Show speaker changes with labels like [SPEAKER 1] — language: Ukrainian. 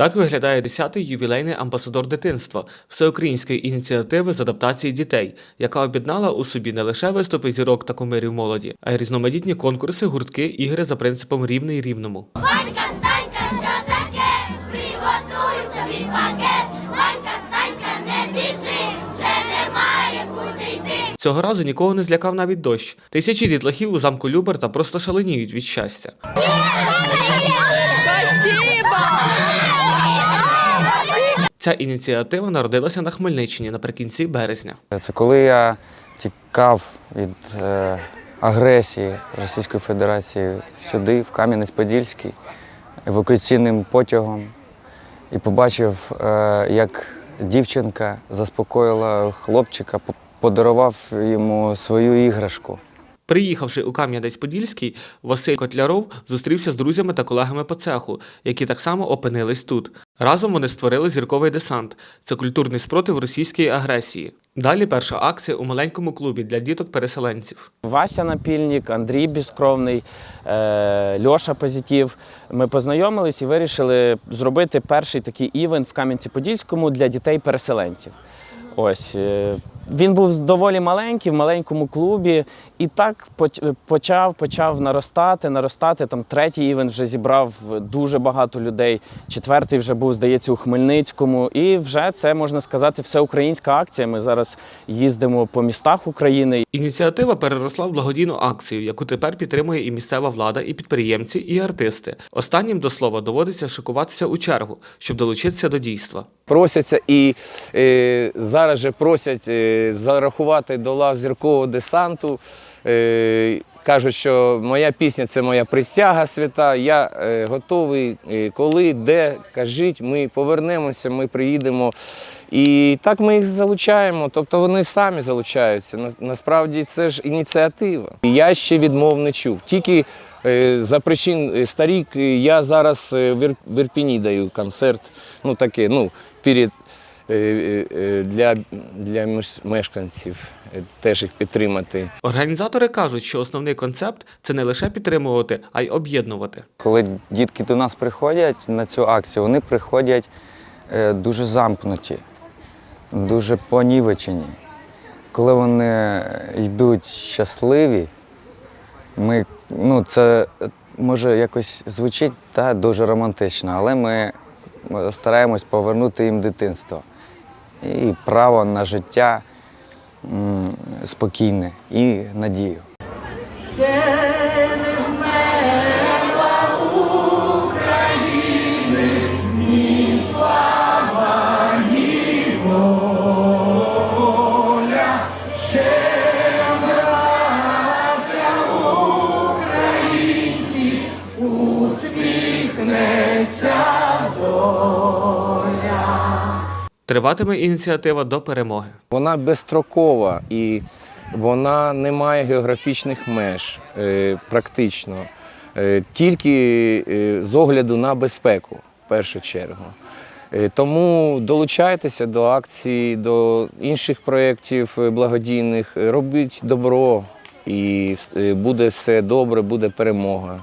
[SPEAKER 1] Так виглядає 10-й ювілейний амбасадор дитинства всеукраїнської ініціативи з адаптації дітей, яка об'єднала у собі не лише виступи зірок та кумирів молоді, а й різноманітні конкурси, гуртки, ігри за принципом рівний рівному.
[SPEAKER 2] Ванька, встанька, що таке? Приготуй собі пакет. Ванька, встанька, не біжи, вже немає куди йти.
[SPEAKER 1] Цього разу нікого не злякав навіть дощ. Тисячі дітлахів у замку Люберта просто шаленіють від щастя. Ця ініціатива народилася на Хмельниччині наприкінці березня.
[SPEAKER 3] Це коли я тікав від е, агресії Російської Федерації сюди, в Кам'янець-Подільський, евакуаційним потягом, і побачив, е, як дівчинка заспокоїла хлопчика, подарував йому свою іграшку.
[SPEAKER 1] Приїхавши у Кам'янець-Подільський, Василь Котляров зустрівся з друзями та колегами по цеху, які так само опинились тут. Разом вони створили зірковий десант це культурний спротив російської агресії. Далі перша акція у маленькому клубі для діток-переселенців.
[SPEAKER 4] Вася Напільник, Андрій Біскровний, е, Льоша Позитів. Ми познайомились і вирішили зробити перший такий івент в Кам'янці-Подільському для дітей-переселенців. Ось е, він був доволі маленький в маленькому клубі, і так поч- почав, почав наростати, наростати. Там третій івент вже зібрав дуже багато людей. Четвертий вже був, здається, у Хмельницькому. І вже це можна сказати всеукраїнська акція. Ми зараз їздимо по містах України
[SPEAKER 1] Ініціатива переросла в благодійну акцію, яку тепер підтримує і місцева влада, і підприємці, і артисти. Останнім до слова доводиться шикуватися у чергу, щоб долучитися до дійства.
[SPEAKER 5] просяться і е, зараз же просять е, зарахувати до лав зіркового десанту. Е, кажуть, що моя пісня це моя присяга свята. Я е, готовий, коли, де, кажіть, ми повернемося, ми приїдемо. І так ми їх залучаємо, тобто вони самі залучаються. Насправді це ж ініціатива. Я ще відмов не чув. Тільки за причин старік я зараз в Ір- Ірпіні даю концерт. Ну таке, ну, перед, для, для мешканців е, теж їх підтримати.
[SPEAKER 1] Організатори кажуть, що основний концепт це не лише підтримувати, а й об'єднувати.
[SPEAKER 3] Коли дітки до нас приходять на цю акцію, вони приходять е, дуже замкнуті, дуже понівечені. Коли вони йдуть щасливі, ми, ну, це е, може якось звучить та, дуже романтично, але ми стараємось повернути їм дитинство і право на життя спокійне і надію.
[SPEAKER 1] Триватиме ініціатива до перемоги.
[SPEAKER 5] Вона безстрокова і вона не має географічних меж е, практично, Е, тільки е, з огляду на безпеку, в першу чергу. Тому долучайтеся до акцій, до інших проєктів благодійних, робіть добро, і буде все добре, буде перемога.